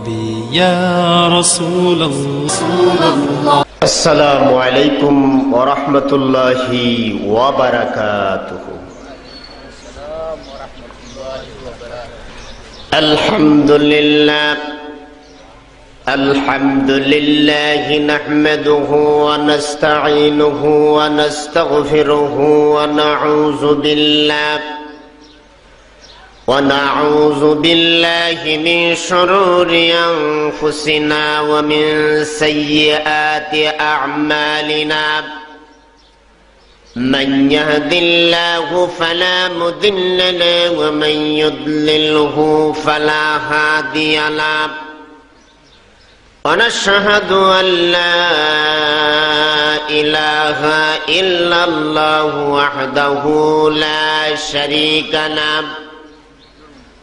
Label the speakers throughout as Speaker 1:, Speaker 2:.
Speaker 1: ربي يا رسول الله.
Speaker 2: السلام عليكم ورحمة الله وبركاته. الحمد لله الحمد لله نحمده ونستعينه ونستغفره ونعوذ بالله. ونعوذ بالله من شرور أنفسنا ومن سيئات أعمالنا. من يهد الله فلا مضل له ومن يضلله فلا هادي له. ونشهد أن لا إله إلا الله وحده لا شريك له.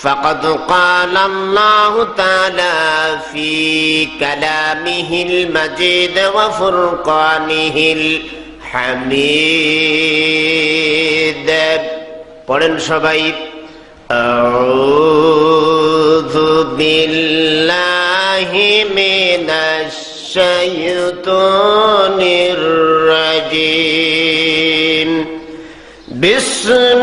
Speaker 2: فقد قال الله تعالى في كلامه المجيد وفرقانه الحميد قرن شبيب أعوذ بالله من الشيطان الرجيم بسم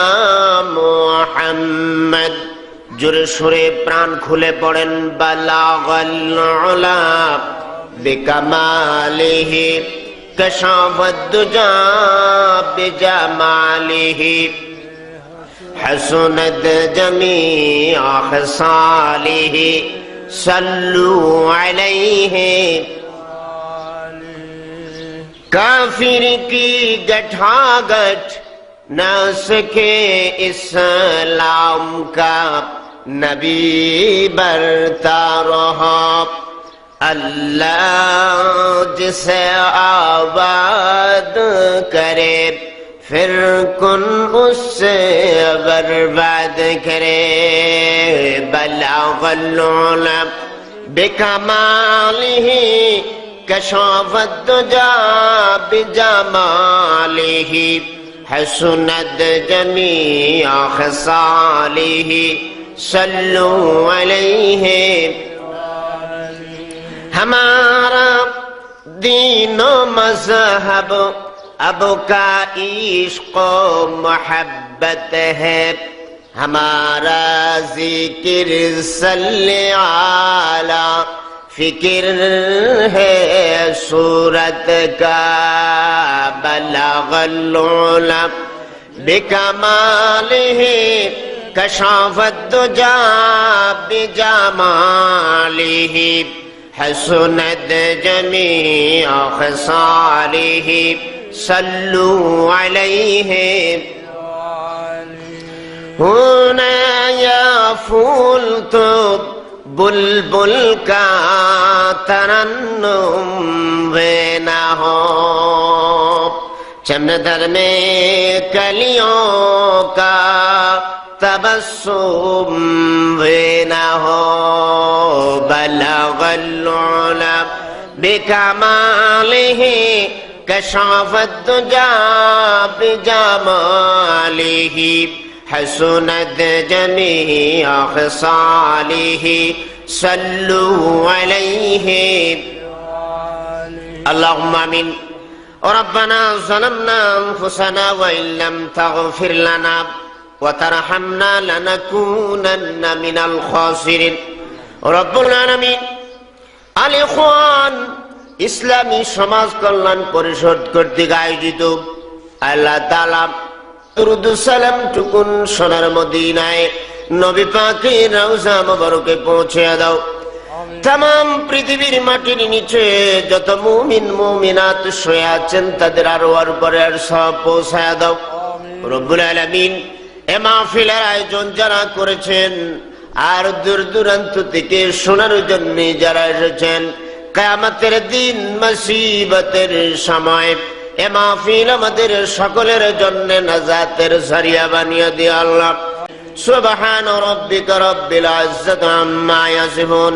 Speaker 2: محمد، جرے شرے پران کھلے پڑن بلاغ العلا বালাগল বেকামালিহি কশাবদ্দুজা বেজামালিহি حسند جمیع خصاله صلوا علیہ، کافر کی گٹھا گٹھ نہ سکے اسلام کا نبی برتا رہا اللہ جسے آباد کرے پھر کن اس سے برباد کرے بلاغ العلا بکمالہ کشافت جا بجمالہ حسنت جميع خصاله صلوا عليه. ہمارا دین و مذہب ابو کا عشق و محبت ہے. ہمارا ذکر صلی علی فکر ہے صورت کا بلغ العلم بكماله كشف الدجى بجماله حسنت جميع خصاله. صلوا عليه. هنا يا فولت بلبل كترنم بينهم. चमदर में कलियों का तबस्सुम वे न हो बलगल्लुला بكماله كشف الدجى بجماله حسنت جميع خصاله صلوا عليه اللهم امين ربنا ظلمنا انفسنا وان لم تغفر لنا وترحمنا لنكونن من الخاسرين رب العالمين আলিখান ইসলামী সমাজ কল্যাণ পরিষদ কর্তৃক আয়োজিত আল্লাহ তালা সালাম টুকুন সোনার মদিনায় নবী পাকে রওজা মোবারকে পৌঁছে দাও তাম পৃথিবীর মাটির নিচে যত মুমিন, মুমিনাত শুয়ে আছেন, তাদের আরও আর পরে আর সব পৌঁছায় দাও। রব্বুল আলমিন এ মাহফিলের আয়োজন যারা করেছেন, আর দূর দূরান্ত থেকে শোনার জন্য যারা এসেছেন কামাতের দিন মাসিবতের সময় এ মাহফিল আমাদের সকলের জন্য নাজাতের সারিয়া বানিয়ে দিয়ে আল্লাহ। সুবাহান রব্বিকা রব্বিল আজ্জাত আম্মা ইয়াসিফুন।